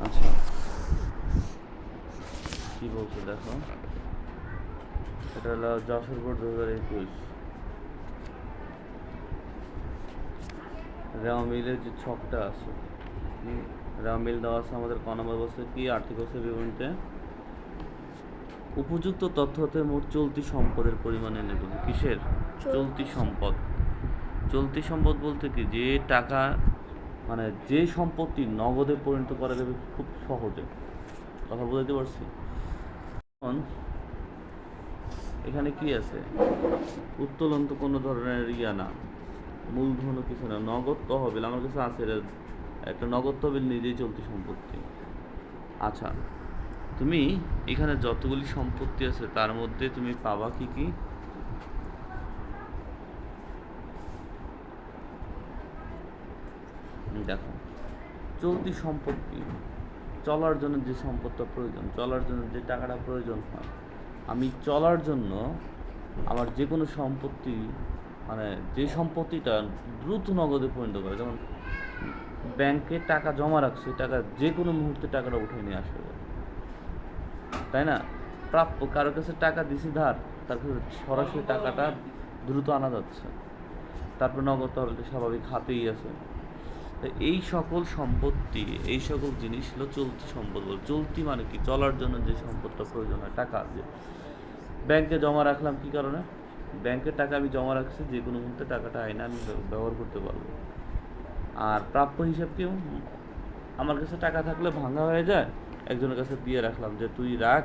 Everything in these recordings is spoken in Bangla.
আচ্ছা। কি বলছে দেখো। এটা হলো যশোর বোর্ড দু হাজার একুশ। রেওয়ামিলের যে ছকটা আছে রেওয়ামিল দেওয়া আছে আমাদের ক নম্বর বলছে কি? আর্থিক অবস্থার বিবরণীতে। উপযুক্ত তথ্য হতে মোট চলতি সম্পদের পরিমাণ এনে দেবে কিসের চলতি সম্পদ। চলতি সম্পদ বলতে কি? যে টাকা মানে যে সম্পত্তি নগদে পরিণত করা যাবে খুব সহজে। কথা বুঝতে পারছি? এখন কি আছে? উত্তোলন তো কোনো ধরনের ইয়া না। মূলধনও কিছু না। নগদ তহবিল, আমার কাছে আছে একটা নগদ তহবিল নিজেই চলতি সম্পত্তি। আচ্ছা তুমি এখানে যতগুলি সম্পত্তি আছে তার মধ্যে তুমি পাবা কি কি এই দেখো। চলতি সম্পত্তি, চলার জন্য যে সম্পদটা প্রয়োজন, চলার জন্য যে টাকাটা প্রয়োজন হয়, আমি চলার জন্য আমার যে কোনো সম্পত্তি মানে যে সম্পত্তিটা দ্রুত নগদে পরিণত করে, যেমন ব্যাংকে টাকা জমা রাখছে টাকা যে কোনো মুহূর্তে টাকাটা উঠে নিয়ে আসবে। তাই না? প্রাপ্য, কারও কাছে টাকা দিছি, ধার, তার কাছে সরাসরি টাকাটা দ্রুত আনা যাচ্ছে। তারপর নগদ তহবিল তো স্বাভাবিক হাতেই আছে। এই সকল সম্পত্তি, এই সকল জিনিস হলো চলতি সম্পদ। বলে চলতি মানে কি? চলার জন্য যে সম্পদটা প্রয়োজন হয়, টাকা যে ব্যাংকে জমা রাখলাম কি কারণে? ব্যাংকের টাকা আমি জমা রাখছি, যে কোনো মুহূর্তে টাকাটা আইনে আমি ব্যবহার করতে পারব। আর প্রাপ্য হিসাব কি? আমার কাছে টাকা থাকলে ভাঙা হয়ে যায়, একজনের কাছে দিয়ে রাখলাম যে, তুই রাখ,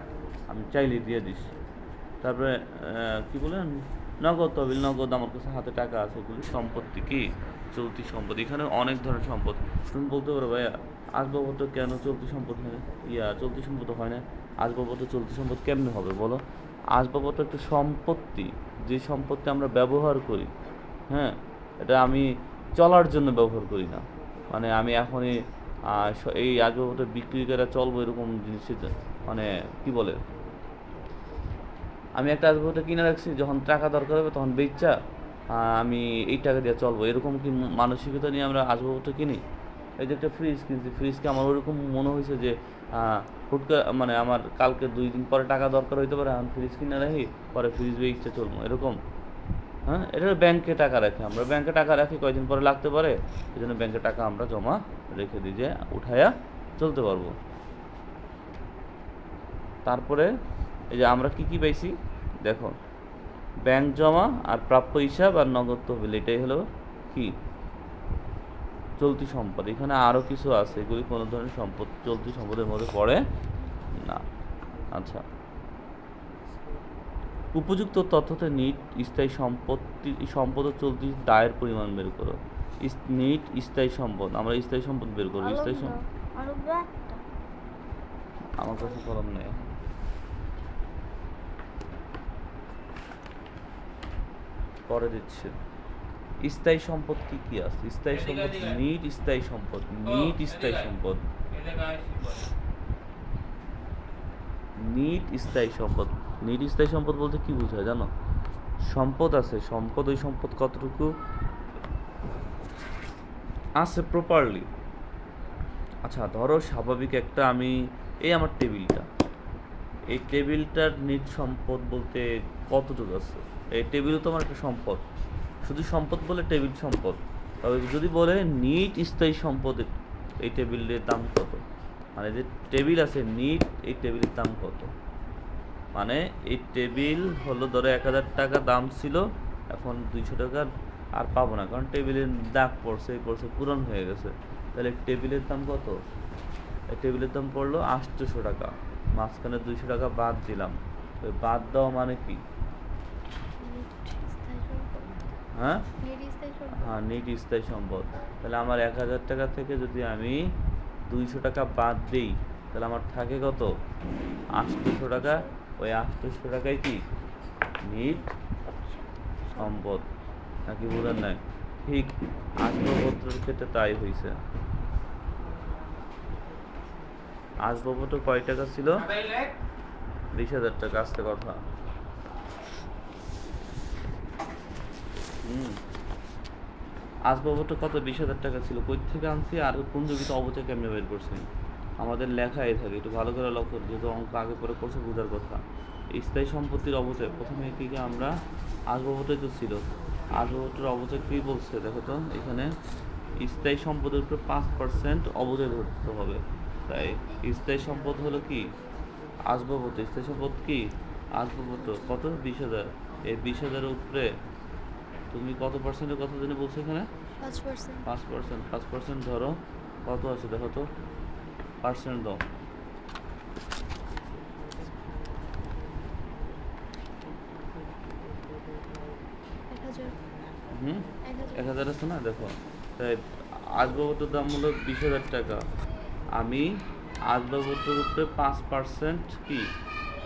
আমি চাইলে দিয়ে দিস। তারপরে কি বলেন? নগদ তহবিল, নগদ আমার কাছে হাতে টাকা আছে এগুলি সম্পত্তি কি? চলতি সম্পদ এখানে অনেক ধরনের সম্পদ। তুমি বলতে পারো, ভাইয়া আসবাবপত্র কেন চলতি সম্পদ হয় ইয়া, চলতি সম্পদ হয় না। আসবাবপত্র চলতি সম্পদ কেমনে হবে বলো? আসবাবপত্র একটা সম্পত্তি। যে সম্পত্তি আমরা ব্যবহার করি হ্যাঁ এটা আমি চলার জন্য ব্যবহার করি না। মানে আমি এখনই এই আসবাবপত্র বিক্রি করে চলবো এরকম জিনিসের মানে কি বলে? আমি একটা আসবাবপত্র কিনে রাখছি যখন টাকা দরকার হবে তখন বেচা আমি এই টাকা দিয়ে চলবো। এরকম কি মানসিকতা নিয়ে আমরা আসবাবপত্র কিনি? এই যে একটা ফ্রিজ কিনছি ফ্রিজকে আমার ওরকম মনে হয়েছে যে আহ, হুট মানে আমার কালকে দুই দিন পরে টাকা দরকার হইতে পারে আমি ফ্রিজ কিনে রাখি পরে ফ্রিজ বেচতে চলবো এরকম। হ্যাঁ? এটা ব্যাংকে টাকা রাখি আমরা। ব্যাংকে টাকা রাখি কয়দিন পরে লাগতে পারে? এই জন্য ব্যাংকে টাকা আমরা জমা রেখে দিই যে উঠায়া চলতে পারব। তারপরে এই যে আমরা কি কি পাইছি? দেখো ব্যাংক জমা আর প্রাপ্য হিসাব আর নগদ তহবিল এটাই হলো কি? চলতি সম্পদ। এখানে আরও কিছু আছে এগুলি কোনো ধরনের সম্পদ চলতি সম্পদের মধ্যে পড়ে না। আচ্ছা। উপযুক্ত তথ্যতে নিট স্থায়ী সম্পত্তি সম্পদ চলতি দায়ের পরিমাণ বের করো। নিট স্থায়ী সম্পদ আমরা স্থায়ী সম্পদ বের করব স্থায়ী সম্পদ আমার কাছে কলম নেই। পরে দিচ্ছে স্থায়ী সম্পদ কি কি আছে? স্থায়ী সম্পদ নিট স্থায়ী সম্পদ নিট স্থায়ী সম্পদ। নিট স্থায়ী সম্পদ। নিট স্থায়ী সম্পদ বলতে কি বোঝায় জানো? সম্পদ আছে সম্পদ ওই সম্পদ কতটুকু? আছে প্রপারলি আচ্ছা ধরো স্বাভাবিক একটা আমি এই আমার টেবিলটা। এই টেবিলটার নিট সম্পদ বলতে কতটুকু আছে? এই টেবিলও তো আমার একটা সম্পদ। শুধু সম্পদ বলে টেবিল সম্পদ। তবে যদি বলে নিট স্থায়ী সম্পদ এই টেবিলের দাম কত? মানে যে টেবিল আছে, নিট এই টেবিলের দাম কত? মানে এই টেবিল হলো ধরো এক হাজার টাকা দাম ছিল, এখন দুইশো টাকা আর পাবো না। কারণ টেবিলের দাগ পড়ছে, এই পড়ছে, পূরণ হয়ে গেছে। তাহলে টেবিলের দাম কত? এই টেবিলের দাম পড়ল আটশোশো টাকা। মাঝখানে দুইশো টাকা বাদ দিলাম। ওই বাদ দেওয়া মানে কি? হ্যাঁ? হ্যাঁ নিট স্থায়ী সম্পদ। তাহলে আমার এক হাজার টাকা থেকে যদি আমি দুইশো টাকা বাদ দিই তাহলে আমার থাকে কত? আটশোশো টাকা। ওই আটশোশো টাকায় কি? নিট সম্পদ। নাকি বোঝেন নাই? ঠিক আসবাবপত্রের ক্ষেত্রে তাই হয়েছে আসবাবপত্র কয় টাকা ছিল? বিশ হাজার টাকা আসতে কথা হুম আসবাবপত্র কত? বিশ হাজার টাকা ছিল। কই থেকে আনছি? আর পুঞ্জবিতে অবচয় কেমনে বের করছি? আমাদের লেখাই থাকে। একটু ভালো করে লক্ষ্য। যেহেতু অঙ্ক আগে পরে করছে, বোঝার কথা। স্থায়ী সম্পত্তির অবচয়। প্রথমে কি কি আমরা আসবাবপত্রই তো ছিল। আসবাবপত্রের অবচয় কী বলছে? দেখো তো, এখানে স্থায়ী সম্পদের উপরে পাঁচ পার্সেন্ট অবচয় ধরতে হবে। তাই স্থায়ী সম্পদ হলো কি? আসবাবপত্র স্থায়ী সম্পদ কি? আসবাবপত্র কত? বিশ হাজার। এই বিশ হাজারের উপরে তুমি কত পার্সেন্টের কথা জানি বলছো এখানে? পাঁচ পার্সেন্ট পাঁচ পার্সেন্ট ধরো কত আছে দেখো তো? পার্সেন্ট দাও। হুম? এক হাজার। আছে না? দেখো। তাই আসবাবপত্রের দাম হলো বিশ হাজার টাকা। আমি আসবাবপত্রের উপরে পাঁচ পার্সেন্ট কি?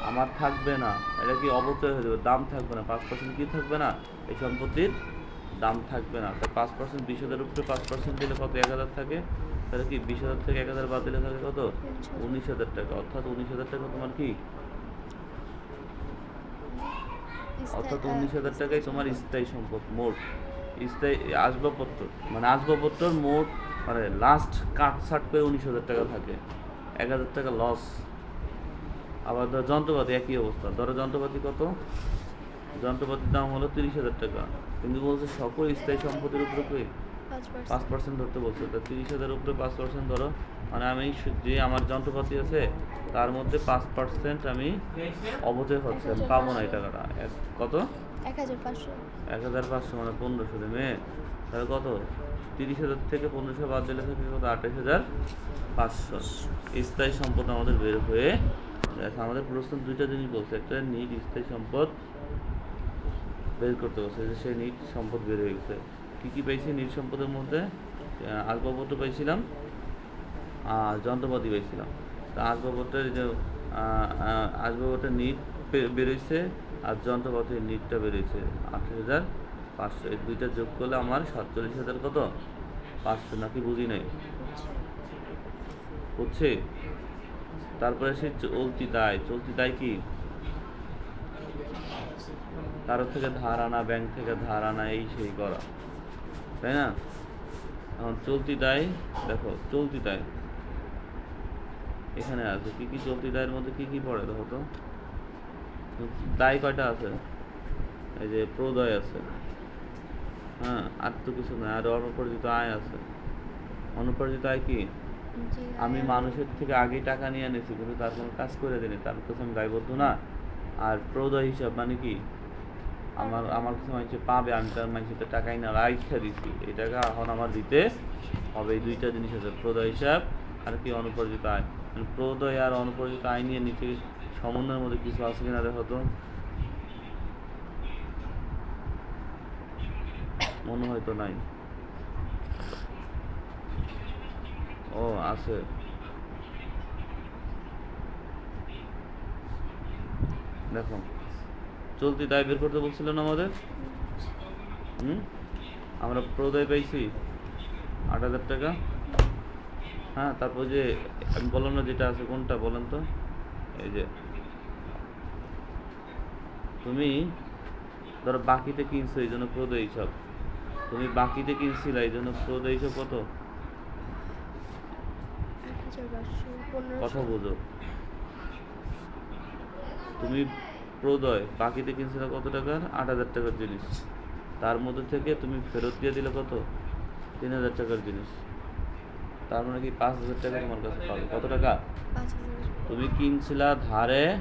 আমার থাকবে না, এটা কি অবচয় হয়ে যাবে? দাম থাকবে না, পাঁচ পার্সেন্ট কি থাকবে না? এই সম্পত্তির দাম থাকবে না। তাই পাঁচ পার্সেন্ট বিশ হাজারের উপরে পাঁচ পার্সেন্ট দিলে কত? এক হাজার থাকে। তাহলে কি বিশ হাজার থেকে এক হাজার বাদ দিলে থাকে কত? উনিশ হাজার টাকা। অর্থাৎ উনিশ হাজার টাকা তোমার কি? অর্থাৎ উনিশ হাজার টাকাই তোমার স্থায়ী সম্পদ, মোট। স্থায়ী, আসবাবপত্র। মানে আসবাবপত্র মোট মানে লাস্ট কাট ছাট করে উনিশ হাজার টাকা থাকে। এক হাজার টাকা লস আবার ধর যন্ত্রপাতি একই অবস্থা। ধরো যন্ত্রপাতি কত? যন্ত্রপাতির দাম হলো তিরিশ হাজার টাকা। কিন্তু বলছে সকল স্থায়ী সম্পত্তির উপরে পাঁচ পার্সেন্ট। ধরতে বলছে। তা তিরিশ হাজার উপরে পাঁচ পার্সেন্ট ধরো। মানে আমি যে আমার যন্ত্রপাতি আছে তার মধ্যে পাঁচ পার্সেন্ট আমি অবচয় হচ্ছে পাবো না এই টাকাটা। কত? এক হাজার পাঁচশো। মানে পনেরোশো মেয়ে। তাহলে কত? তিরিশ হাজার থেকে পনেরোশো বাদ দিলে কত? আঠাশ হাজার পাঁচশো। স্থায়ী সম্পদ আমাদের বের হয়ে আমাদের প্রশ্ন দুইটা জিনিস বলছে। একটা নিট স্থায়ী সম্পদ বের করতে বলছে যে সেই নিট সম্পদ বের হয়ে গেছে। কী কী পাইছি নিট সম্পদের মধ্যে? আসবাবপত্র পাইছিলাম, আর যন্ত্রপাতি পাইছিলাম। তা আসবাবপত্রের যে আসবাবপত্রের নিট বেরোইছে আর যন্ত্রপাতির নিটটা বেরোইছে আঠাশ হাজার পাঁচশো। এই দুইটা যোগ করলে আমার সাতচল্লিশ হাজার কত? পাঁচশো, নাকি বুঝি নাই। বুঝছে তারপরে সে চলতি দায় চলতি দায় কি? কারোর থেকে ধার আনা ব্যাংক থেকে ধার আনা, এই সেই করা। তাই না? এখন চলতি দায়, দেখো, চলতি দায়। এখানে আছে, কি কি চলতি দায়ের মধ্যে কি কি পড়ে, দেখো তো। দায় কয়টা আছে? এই যে প্রদয় আছে। হ্যাঁ আর তো কিছু নয় আর অনুপরিচিত আয় আছে। অনুপরিচিত আয় কি? আমি মানুষের থেকে আগেই টাকা নিয়ে এনেছি, কিন্তু তার কোনো কাজ করে দিনি তার কাছে আমি দায়বদ্ধ না। আর প্রদয় হিসাব মানে কি? আমার আমার কাছে মানুষ পাবে, আমি তার মানুষের টাকাই না রাইখা দিছি। এই টাকা এখন আমার দিতে হবে, এই দুইটা জিনিস আছে, প্রদয় হিসাব আর কি অনুপরিচিত আয়। মানে প্রদয় আর অনুপরিচিত আয় নিয়ে নিচে সমন্বয়ের মধ্যে কিছু আছে কিনা দেখো তো। মনে হয় তো নাই। ও, আছে। দেখো, চলতি দায় বের করতে বলছিলেন আমাদের? হুম? আমরা প্রদয় পাইছি আট হাজার টাকা। হ্যাঁ তারপর যে আমি বললাম না যেটা আছে কোনটা, বলেন তো। এই যে, তুমি ধরো বাকিতে কিনছো, এই জন্য প্রদয় হিসাব তুমি বাকিতে কিনছিলে, এই জন্য প্রদয় হিসাব কত? হাজার পাঁচশো কথা বোঝো। তুমি প্রদয় বাকিতে কিনছিলে কত টাকার আট হাজার টাকার জিনিস। তার মধ্যে থেকে তুমি ফেরত দিয়ে দিলে কত? তিন হাজার টাকার জিনিস। তার মানে কি পাঁচ হাজার টাকা তোমার কাছে পাবে। কত টাকা? তুমি কিনছিলা ধারে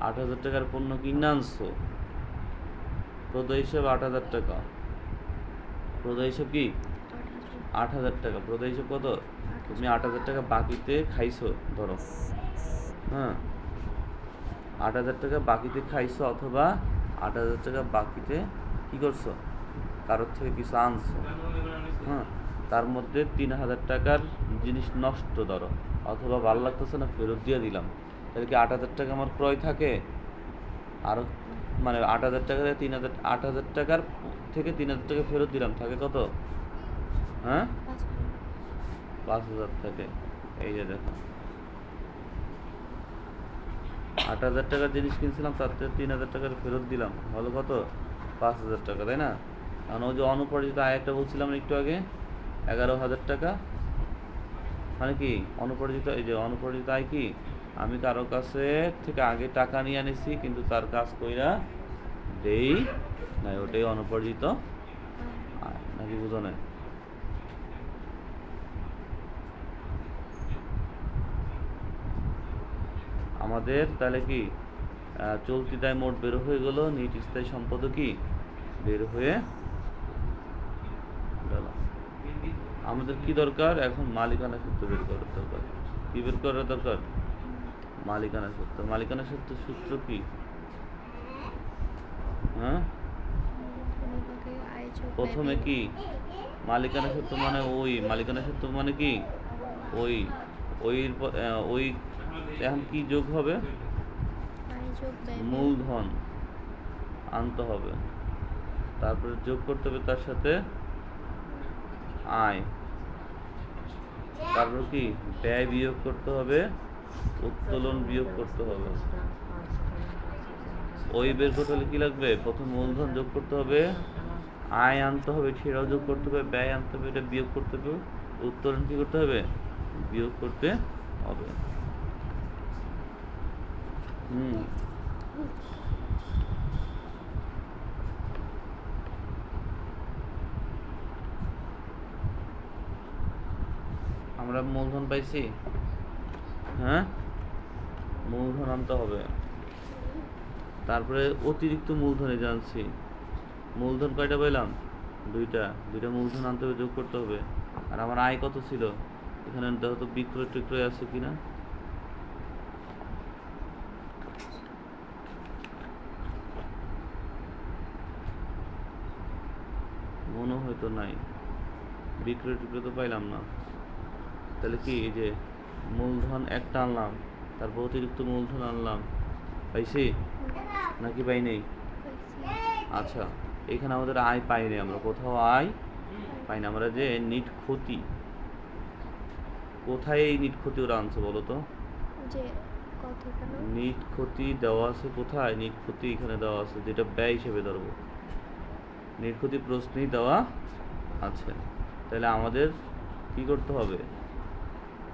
আট হাজার টাকার পণ্য কিনে আনছো। প্রদয় হিসেব আট হাজার টাকা। প্রদয় হিসেব কি? আট হাজার টাকা। প্রদয় হিসেব কত? তুমি আট হাজার টাকা বাকিতে খাইছো, ধরো। হ্যাঁ। আট হাজার টাকা বাকিতে খাইছো অথবা আট হাজার টাকা বাকিতে কি করছ? কারোর থেকে কিছু আনছো। হ্যাঁ। তার মধ্যে তিন হাজার টাকার জিনিস নষ্ট ধরো, অথবা ভালো লাগতেছে না, ফেরত দিয়ে দিলাম। তাহলে কি আট হাজার টাকা আমার ক্রয় থাকে? আরও মানে আট হাজার টাকা তিন হাজার, আট হাজার টাকার থেকে তিন হাজার টাকা ফেরত দিলাম, থাকে কত? হ্যাঁ? পাঁচ হাজার থেকে। এই যে দেখো। আট হাজার টাকার জিনিস কিনছিলাম, তার থেকে তিন হাজার টাকার ফেরত দিলাম। হলো কত? পাঁচ হাজার টাকা, তাই না? কারণ ওই যে অনুপরিচিত আয় একটা বলছিলাম একটু আগে, এগারো হাজার টাকা। মানে কি? অনুপরিচিত এই যে অনুপরিচিত আয় কি? আমি কারও কাছে থেকে আগে টাকা নিয়ে আনিছি, কিন্তু তার কাজ কইরা দেই নাই, ওটাই অনুপরিচিত নাকি বুঝো না আমাদের, তাহলে কি চলতি দায় মোট বের হয়ে গেল, নিট স্থায়ী সম্পদ কি, বের হয়ে গেল। আমাদের কি দরকার? এখন মালিকানা সূত্র বের করার দরকার। কি বের করার দরকার? মালিকানা সূত্র। মালিকানা সূত্র সূত্র কি? হ্যাঁ? প্রথমে কি? মালিকানা সূত্র মানে ওই। মালিকানা সূত্র মানে কি? ওই। ওই ওই এখন কি যোগ হবে। মূলধন আনতে হবে। তারপরে যোগ করতে হবে তার সাথে আয়। তারপর কি? ব্যয় বিয়োগ করতে হবে উত্তোলন বিয়োগ করতে হবে। ওই বের করতে হলে কি লাগবে? প্রথম মূলধন যোগ করতে হবে আয় আনতে হবে সেটাও যোগ করতে হবে ব্যয় আনতে হবে এটা বিয়োগ করতে হবে। উত্তোলন কি করতে হবে? বিয়োগ করতে হবে। হুম আমরা মূলধন পাইছি? হ্যাঁ? মূলধন আনতে হবে। তারপরে অতিরিক্ত মূলধনে জানছি মূলধন কয়টা পাইলাম? দুইটা। দুইটা মূলধন আনতে হবে, যোগ করতে হবে। আর আমার আয় কত ছিল? এখানে দেখো তো বিক্রয় টিক্রয় আছে কিনা? মনে হয়তো নাই। বিক্রয় টিক্রয় তো পাইলাম না। তাহলে কি এই যে মূলধন একটা আনলাম তারপর অতিরিক্ত মূলধন আনলাম পাইছি? নাকি পাই নেই? আচ্ছা এখানে আমাদের আয় পাইনি আমরা কোথাও আয় পাই না আমরা যে নিট ক্ষতি। কোথায় এই নিট ক্ষতি ওরা আনছে বলো তো? নিট ক্ষতি দেওয়া আছে কোথায়? নিট ক্ষতি এখানে দেওয়া আছে যেটা ব্যয় হিসেবে ধরবো। ক্ষতি প্রশ্নেই দেওয়া আছে। তাহলে আমাদের কি করতে হবে?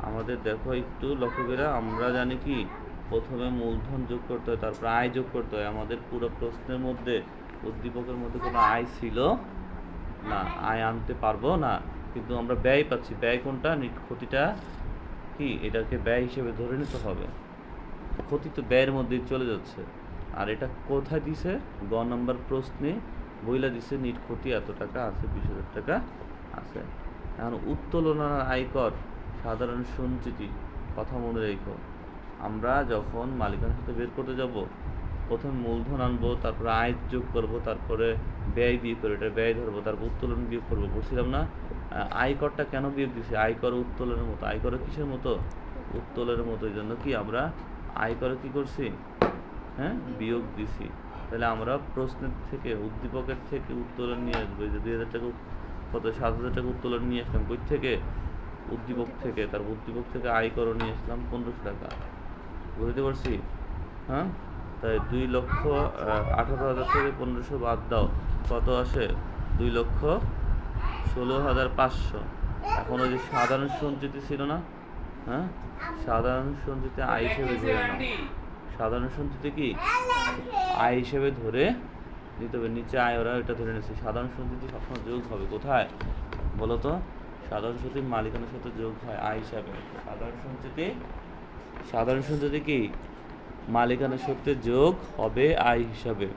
আমাদের দেখো একটু লক্ষ্য করে, আমরা জানি কি? প্রথমে মূলধন যোগ করতে হয়, তারপর আয় যোগ করতে হয়। আমাদের পুরো প্রশ্নের মধ্যে উদ্দীপকের মধ্যে কোনো আয় ছিল না। আয় আনতে পারব না, কিন্তু আমরা ব্যয় পাচ্ছি। ব্যয় কোনটা? নিট ক্ষতিটা কি? এটাকে ব্যয় হিসেবে ধরে নিতে হবে। ক্ষতি তো ব্যয়ের মধ্যেই চলে যাচ্ছে। আর এটা কোথায় দিছে? গ নম্বর প্রশ্নে বইলা দিছে নিট ক্ষতি এত টাকা আছে, বিশ হাজার টাকা আছে। এখন উত্তোলন আর আয়কর, সাধারণ সঞ্চিতি, কথা মনে রেখো। আমরা যখন মালিকানার সাথে বের করতে যাব, প্রথমে মূলধন আনব, তারপরে আয় যোগ করব, তারপরে ব্যয় বিয়োগ করে এটা ব্যয় ধরবো, তারপর উত্তোলন বিয়োগ করব। বলছিলাম না? আয়করটা কেন বিয়োগ দিছি? আয়কর উত্তোলনের মতো। আয়কর কিসের মতো? উত্তোলনের মতো। এই জন্য কি আমরা আয়কর কি করছি? হ্যাঁ বিয়োগ দিছি। তাহলে আমরা প্রশ্নের থেকে, উদ্দীপকের থেকে উত্তোলন নিয়ে আসব। যে দুই হাজার টাকা কত, সাত হাজার টাকা উত্তোলন নিয়ে আসলাম, কই থেকে? উদ্দীপক থেকে, তারপর উদ্দীপক থেকে আয়কর নিয়ে আসলাম পনেরোশো টাকা। বুঝতে পারছি? হ্যাঁ? তাই দুই লক্ষ আঠারো হাজার থেকে পনেরোশো বাদ দাও। কত আসে? দুই লক্ষ ষোলো হাজার পাঁচশো। এখন ওই যে সাধারণ সঞ্চিতি ছিল না? হ্যাঁ? সাধারণ সঞ্চিতি আয় হিসেবে ধরে সাধারণ সঞ্চিতি কি? আয় হিসেবে ধরে নিতে হবে। নিচে আয়, ওরা এটা ধরে নিচ্ছে। সাধারণ সঞ্চিতি সবসময় যোগ হবে। কোথায়? বলো তো সাধারণ সঞ্চিতি মালিকানার সাথে যোগ হয় আয় হিসাবে। সাধারণ সঞ্চিতি সাধারণ সঞ্চিতি কি? মালিকানার সূত্রে যোগ হবে আয় হিসাবে।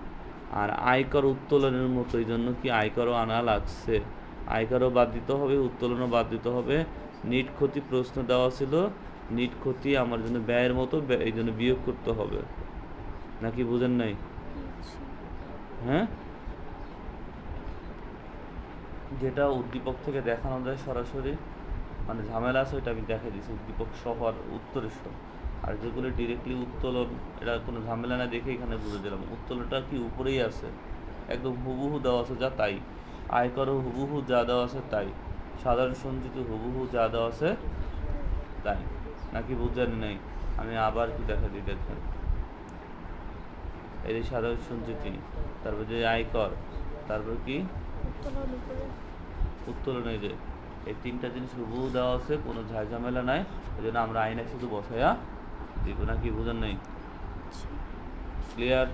আর আয়কর উত্তোলনের মতো, এই জন্য কি আয়করও আনা লাগছে? আয়করও বাদ দিতে হবে, উত্তোলনও বাদ দিতে হবে। নিট ক্ষতি প্রশ্ন দেওয়া ছিল। নিট ক্ষতি আমার জন্য ব্যয়ের মতো এই জন্য বিয়োগ করতে হবে। নাকি বুঝেন নাই। হ্যাঁ? যেটা উদ্দীপক থেকে দেখানো যায় সরাসরি মানে ঝামেলা আছে ওটা আমি দেখে দিচ্ছি উদ্দীপক সহ আর উত্তরের সহ। আর যেগুলো ডিরেক্টলি উত্তোলন এটা কোনো ঝামেলা না দেখে এখানে বুঝে দিলাম। উত্তোলনটা কি উপরেই আছে? একদম হুবহু দেওয়া আছে যা তাই। আয়করও হুবহু যা দেওয়া আছে তাই। সাধারণ সঞ্চিত হুবহু যা দেওয়া আছে তাই। নাকি বুঝেন নাই? আমি আবার কি দেখা দিই দেখেন। এই যে সাধারণ সঞ্চিতি তারপর যে আয়কর তারপর কি? উত্তোলন এই যে এই তিনটা জিনিস হুবু দেওয়া আছে কোনো ঝামেলা নাই। ওই জন্য আমরা আইনে শুধু বসাইয়া দিব না কি বোঝার নাই? ক্লিয়ার